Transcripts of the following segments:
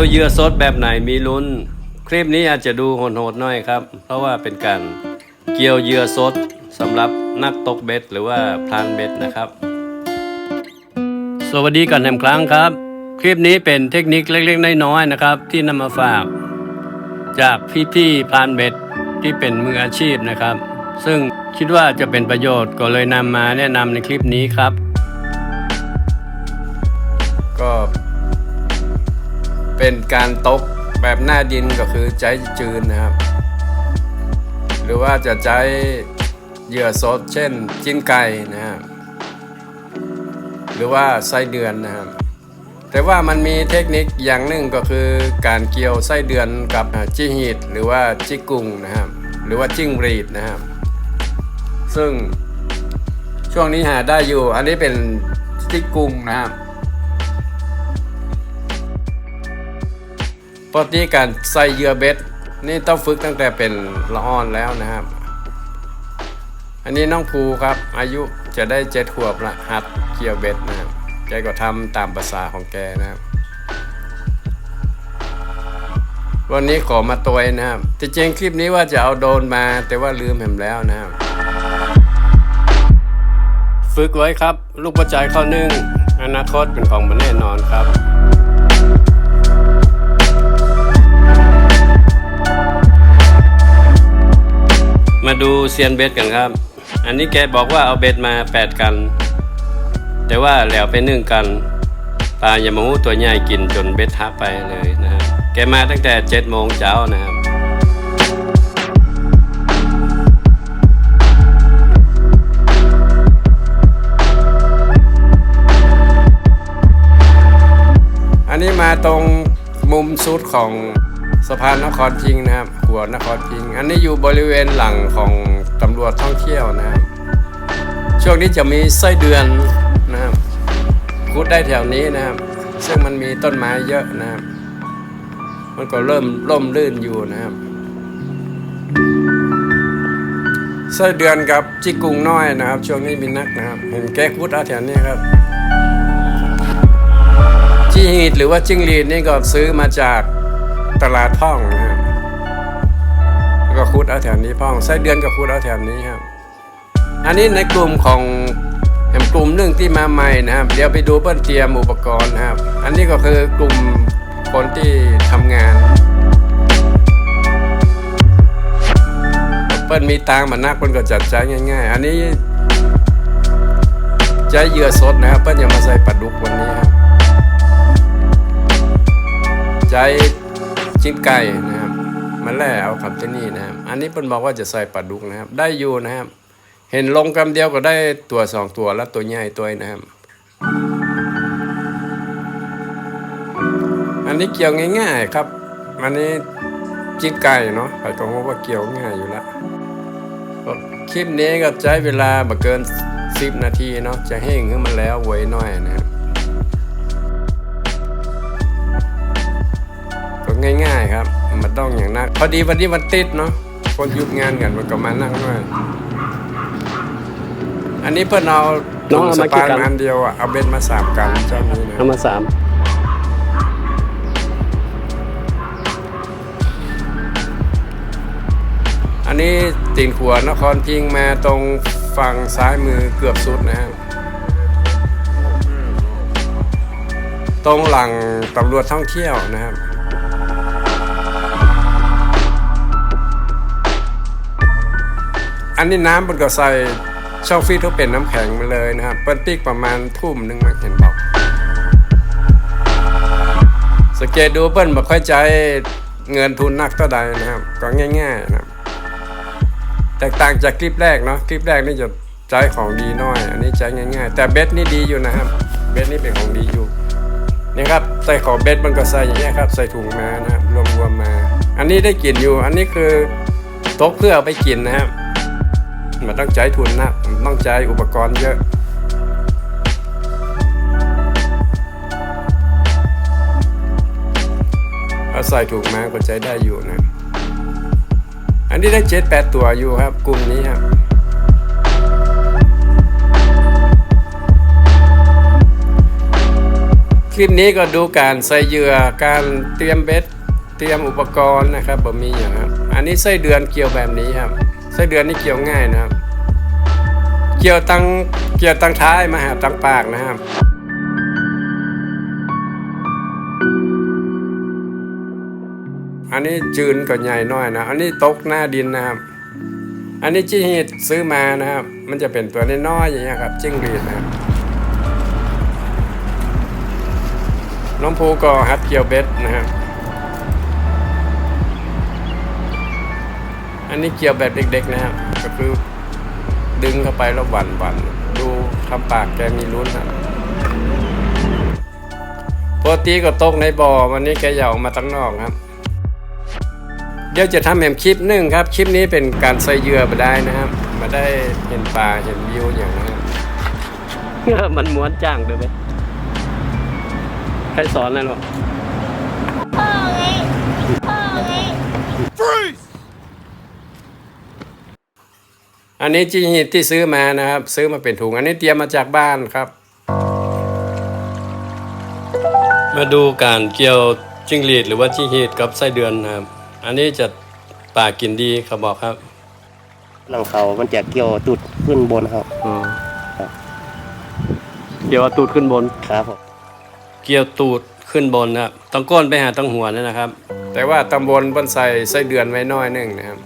กี่ยวเหยื่อสดแบบไหนมีลุ้น คลิปนี้อาจจะดูโหดๆหน่อยครับ เพราะว่าเป็นการเกี่ยวเหยื่อสดสำหรับนักตกเบ็ดหรือว่าพรานเบ็ดนะครับ สวัสดีก่อนแหมครั้งครับ คลิปนี้เป็นเทคนิคเล็กๆน้อยๆนะครับ ที่นำมาฝาก จากพี่ๆพรานเบ็ดที่เป็นมืออาชีพนะครับ ซึ่งคิดว่าจะเป็นประโยชน์ก็เลยนำมาแนะนำในคลิปนี้ครับ ก็ เป็นการตกแบบหน้าดินก็คือใจจืนนะครับ หรือว่าจะใจเหยื่อสดเช่นจิ้นไก่นะครับหรือว่าไส้เดือนนะครับ แต่ว่ามันมีเทคนิคอย่างหนึ่งก็คือการเกี่ยวไส้เดือนกับจิหีดหรือว่าจิกุงนะครับ หรือว่าจิ้งหรีดนะครับ ซึ่งช่วงนี้หาได้อยู่อันนี้เป็นจิกุงนะครับ ปกติการใส่เหยื่อเบ็ดนี่ต้องฝึกตั้งแต่เป็นละอ่อนแล้วนะครับ อันนี้น้องภูครับ อายุจะได้เจ็ดขวบละหัดเกี่ยวเบ็ดนะครับแกก็ทำตามภาษาของแกนะครับวันนี้ขอมาตัวนะครับจริงคลิปนี้ว่าจะเอาโดนมา แต่ว่าลืมแหมแล้วนะครับ ฝึกไว้ครับ ลูกประจายข้านึ่งอนาคตเป็นของมันแน่นอนครับ มาดูเซียนเบ็ดกันครับ อันนี้แกบอกว่าเอาเบ็ดมา 8 กัน แต่ว่าแล้วไปนึ่งกัน ปลายามาหูตัวใหญ่กินจนเบ็ดหักไปเลยนะครับแกมาตั้งแต่7โมงเช้านะครับอันนี้มาตรงมุมสุดของสะพานนครพิงนะครับ หัวนครพิงอันนี้อยู่บริเวณหลังของตำรวจท่องเที่ยวนะครับ ช่วงนี้จะมีไส้เดือนนะครับคุดได้แถวนี้นะครับ ซึ่งมันมีต้นไม้เยอะนะครับ มันก็เริ่มร่มรื่นอยู่นะครับไส้เดือนกับจิกกุงน้อยนะครับ ช่วงนี้มีนักนะครับ เห็นแก้คุดเอาแถวนี้ครับจีหีดหรือว่าจิ้งหรีดนี่ก็ซื้อมาจากตลาดพ่องนะครับ ก็คุดเอาแถวนี้พ่องไส้เดือนก็คุดเอาแถวนี้ครับ อันนี้ในกลุ่มของแห่งกลุ่มหนึ่งที่มาใหม่นะครับ เดี๋ยวไปดูเปิ้ลเตรียมอุปกรณ์นะครับ อันนี้ก็คือกลุ่มคนที่ทำงานเปิ้ลมีตังมานักเปิ้ลก็จัดใช้ง่าย ๆ อันนี้ใช้เหยื่อสดนะครับเปิ้ลยังมาใส่ปลาดุกวันนี้ครับใจจิ้นไก่นะ มาแล่เอาคำที่นี่นะครับ อันนี้เพิ่นบอกว่าจะใส่ปลาดุกนะครับ ได้อยู่นะครับ เห็นลงกำเดียวก็ได้ตัวสองตัวแล้วตัวใหญ่ตัวนะครับ อันนี้เกี่ยวง่าย ๆ ครับ อันนี้จิ้นไก่เนาะใครก็รู้ว่าเกี่ยวง่ายอยู่แล้วคลิปนี้ก็ใช้เวลาบ่เกิน10นาทีเนาะจะแห้งขึ้นมาแล้วไว้หน่อยนะครับก็ง่าย ๆครับ ต้องอย่างนั้นพอดีวันนี้มันติดเนาะคนหยุดงานกันมันก็มานั่งหน่อยอันนี้เพื่อนเอาน้องเอาสมากี่ปานกรัมอันเดียวอะเอาเบ็ดมาสามกันเจ้านี้นะเอามาสามอันนี้ติ่งขัวนครพิงค์มาตรงฝั่งซ้ายมือเกือบสุดนะครับตรงหลังตำรวจท่องเที่ยวนะครับ อันนี้น้ำมันก็ใส่ช่องฟีดทุกเป็นน้ำแข็งมาเลยนะครับเปิ้ลปิกประมาณทุ่มหนึงมั้งเห็นบอก สังเกตดูเปิ้ลบ่ค่อยใจเงินทุนนักเท่าใดนะครับ ก็ง่ายๆนะครับแตกต่างจากคลิปแรกเนาะคลิปแรกนี่จะใจของดีน้อย อันนี้ใจง่าย ๆ แต่เบ็ดนี่ดีอยู่นะครับ เบ็ดนี่เป็นของดีอยู่นี่ครับใส่ของเบ็ดมันก็ใส่อย่างเงี้ยครับใส่ถุงมานะครับรวมๆมา อันนี้ได้กลิ่นอยู่ อันนี้คือตกเพื่อไปกินนะครับ มันต้องใช้ทุนนะมันต้องใช้อุปกรณ์เยอะเอาใส่ถุงมาก็ใช้ได้อยู่นะ อันนี้ได้เจ็ดแปดตัวอยู่ครับ กลุ่มนี้ครับ คลิปนี้ก็ดูการใส่เหยื่อ การเตรียมเบ็ด เตรียมอุปกรณ์นะครับผมมีอย่างครับ อันนี้ไส้เดือนเกี่ยวแบบนี้ครับ ไส้เดือนนี่เกี่ยวง่ายนะครับ เกี่ยวตั้งเกี่ยวตั้งท้ายมาหาตั้งปากนะครับอันนี้จืนก็ใหญ่น้อยนะ อันนี้ตกหน้าดินนะครับ อันนี้จิ้งหรีดซื้อมานะครับ มันจะเป็นตัวน้อยๆอย่างเงี้ยครับจิ้งหรีดนะครับน้องภูก็ฮัดเกี่ยวเบ็ดนะครับ อันนี้เกี่ยวแบบเด็กๆนะครับ ก็คือดึงเข้าไปแล้วหวันวันดูทำปากแกมีลุ้นครับปกติก็ตกในบ่อวันนี้แกอยากออกมาตั้งนอกครับ เดี๋ยวจะทำแหมคลิปหนึ่งครับ คลิปนี้เป็นการใส่เหยื่อมาได้นะครับ มาได้เห็นปลาเห็นวิวอย่างนะครับมันม้วนจ้างด้วยไหมใครสอนอะไรหรอ พ่อไงพ่อไง อันนี้จีหิตที่ซื้อมานะครับ ซื้อมาเป็นถุง อันนี้เตรียมมาจากบ้านครับ มาดูการเกี่ยวจิ้งหรีดหรือว่าจีหิตกับไส้เดือนนะครับ อันนี้จะปลากินดีเขาบอกครับ หลังเขามันจะเกี่ยวตุดขึ้นบนครับอ๋อเกี่ยวตูดขึ้นบน ครับผมเกี่ยวตูดขึ้นบนนะครับต้องก้นไปหาต้องหัวนั่นนะครับ แต่ว่าตำบลบนใส่ไส้เดือนไว้น้อยหนึ่งนะครับ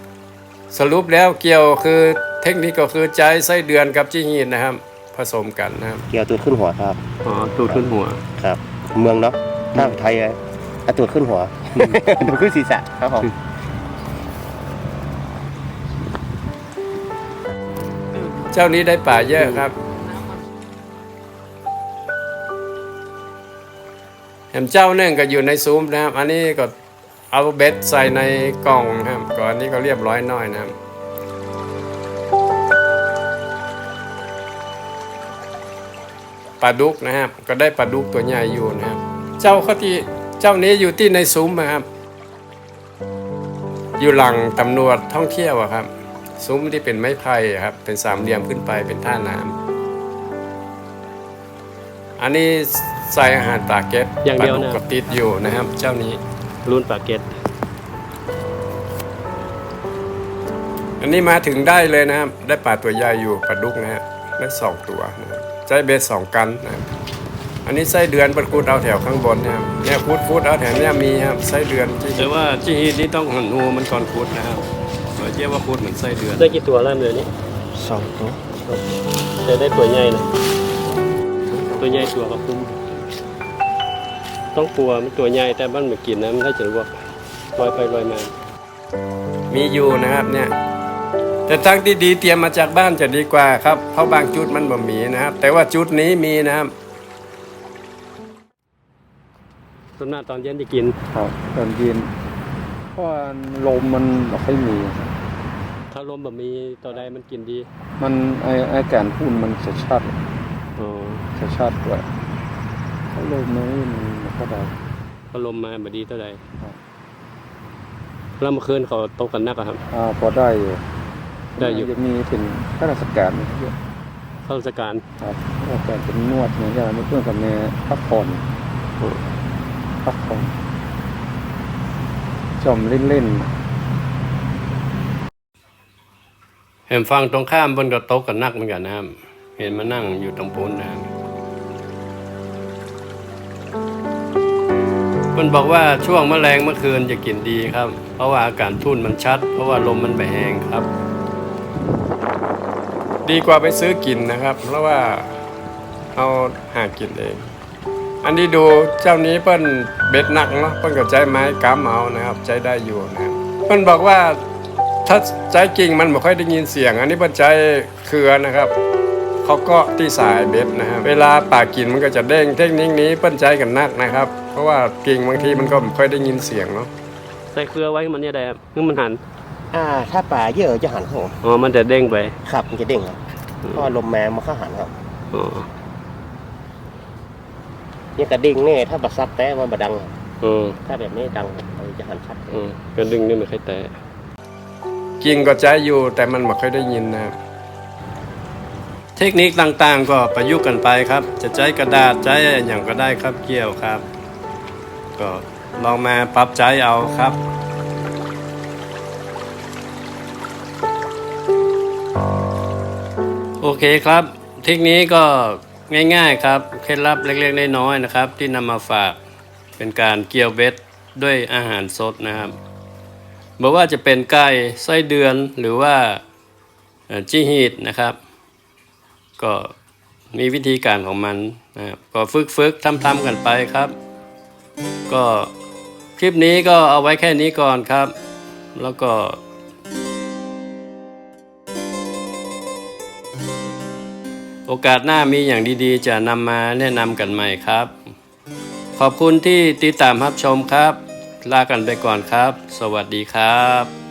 สรุปแล้วเกี่ยวคือ เทคนิคก็คือใจไส้เดือนกับจีหีดนะครับ ผสมกันนะครับเกี่ยวตุดขึ้นหัวครับ อ๋อตูดขึ้นหัวครับ เมืองเนาะถ้าไทยอะเอาตุดขึ้นหัวตุดขึ้นศีรษะครับผมเจ้านี้ได้ป่าเยอะครับแหมเจ้าหนึ่งก็อยู่ในซุ้มนะครับ อันนี้ก็เอาเบ็ดใส่ในกล่องครับก่อนนี้ก็เรียบร้อยน้อยนะครับ ปลาดุกนะครับ ก็ได้ปลาดุกตัวใหญ่อยู่นะครับ เจ้าเขาที่เจ้านี้อยู่ที่ในซุ้มนะครับ อยู่หลังตำรวจท่องเที่ยวอะครับ ซุ้มที่เป็นไม้ไผ่อะครับ เป็นสามเหลี่ยมขึ้นไปเป็นท่าน้ำอันนี้ใส่อาหารปลาเก็ตอย่างเดียวปลดุนะกก็ติดอยู่นะครับ เจ้านี้ รุ่นปากเก็ตอันนี้มาถึงได้เลยนะครับ ได้ปลาตัวใหญ่อยู่ปลาดุกนะฮะ ได้สองตัวนะครับใช้เบสสองกันนะครับอันนี้ไส้เดือนปลาคูดเอาแถวข้างบนนะครับเนี่ยคูดคูดเอาแถวเนี้ยมีครับไส้เดือนแต่ว่าจีฮีนี่ต้องหันหูมันก่อนคูดนะครับเราเรียกว่าคูดเหมือนไส้เดือนได้กี่ตัวแล้วเนื้อนี้สองตัวจะได้ตัวใหญ่นะตัวใหญ่ตัวก็คุ้มต้องกลัวมันตัวใหญ่แต่บ้านมันกินนะมันถ้าจะลวกลอยไปลอยมามีอยู่นะครับเนี่ย แต่ทั้งที่ดีเตรียมมาจากบ้านจะดีกว่าครับ เพราะบางจุดมันบ่มีนะครับ แต่ว่าจุดนี้มีนะครับส่วนมากตอนเย็นจะกินครับตอนเย็นเพราะว่าลมมันไม่ค่อยมี ถ้าลมแบบมีตัวใดมันกินดี มันไอไอการพูนมันจะชัดอ๋อจะชัดกว่าถ้าลมน้อยมันไม่ค่อยได้ถ้าลมมาแบบดีตัวใดครับแล้วเมื่อคืนเขาตกกันนักอะครับ อ่าพอได้อยู่ ได้อยู่ จะมีเป็นข้าราชการเยอะเข้าราชการครับข้าราชการเป็นนวดเนี่ยอย่างนี้เพื่อนกับแม่พักผ่อนพักผ่อนจอมเล่นเห็นฟังตรงข้ามบนกระโต๊ะกับนักเหมือนกันนะครับเห็นมานั่งอยู่ตรงปูนนะครับมันบอกว่าช่วงแมลงเมื่อคืนจะกินดีครับ เพราะว่าอากาศทุ่นมันชัด เพราะว่าลมมันไปแห้งครับ ดีกว่าไปซื้อกินนะครับ เพราะว่าเอาหากินเอง อันนี้ดูเจ้านี้เปิ้นเบ็ดหนักเนาะเปิ้นก็ใจไม้กำเอานะครับใจได้อยู่นะครับเปิ้นบอกว่าถ้าใจกิ่งมันไม่ค่อยได้ยินเสียง อันนี้เป็นใจเครือนะครับเขาก็ที่สายเบ็ดนะครับเวลาปากกินมันก็จะเด้งเทคนิคนี้เปิ้นใจกันนักนะครับ เพราะว่ากิ่งบางทีมันก็ไม่ค่อยได้ยินเสียงเนาะใส่เครือไว้ให้มันเนี่ยได้ครับคือมันหัน อ่า ถ้าปลาเยอะจะหันครับผมอ๋อ มันจะเด้งไปครับมันจะเด้งครับเพราะว่าลมแม้มันเข้าหันครับอ๋อเนี่ยกระดิ่งเนี่ยถ้าบัดซับแต่มันบดดังครับอ๋อถ้าแบบนี้ดังมันจะหันชัดอ๋อก็ดึงนี่ไม่ค่อยแตะกิ่งก็ใจอยู่แต่มันไม่ค่อยได้ยินนะครับเททคนิคต่างๆ ก็ประยุกต์กันไปครับ จะใช้กระดาษใช้อย่างก็ได้ครับเกี่ยวครับ ก็ลองมาปรับใจเอาครับ โอเคครับเทคนิคก็ง่ายๆครับเคล็ดลับเล็กๆน้อยๆนะครับ ที่นำมาฝากเป็นการเกี่ยวเบ็ดด้วยอาหารสดนะครับบอกว่าจะเป็นไก่ไส้เดือนหรือว่าจีฮีดนะครับ ก็มีวิธีการของมันนะครับก็ฝึกๆทำๆกันไปครับ ก็คลิปนี้ก็เอาไว้แค่นี้ก่อนครับ แล้วก็ โอกาสหน้ามีอย่างดีๆ จะนำมาแนะนำกันใหม่ครับ ขอบคุณที่ติดตามรับชมครับ ลากันไปก่อนครับ สวัสดีครับ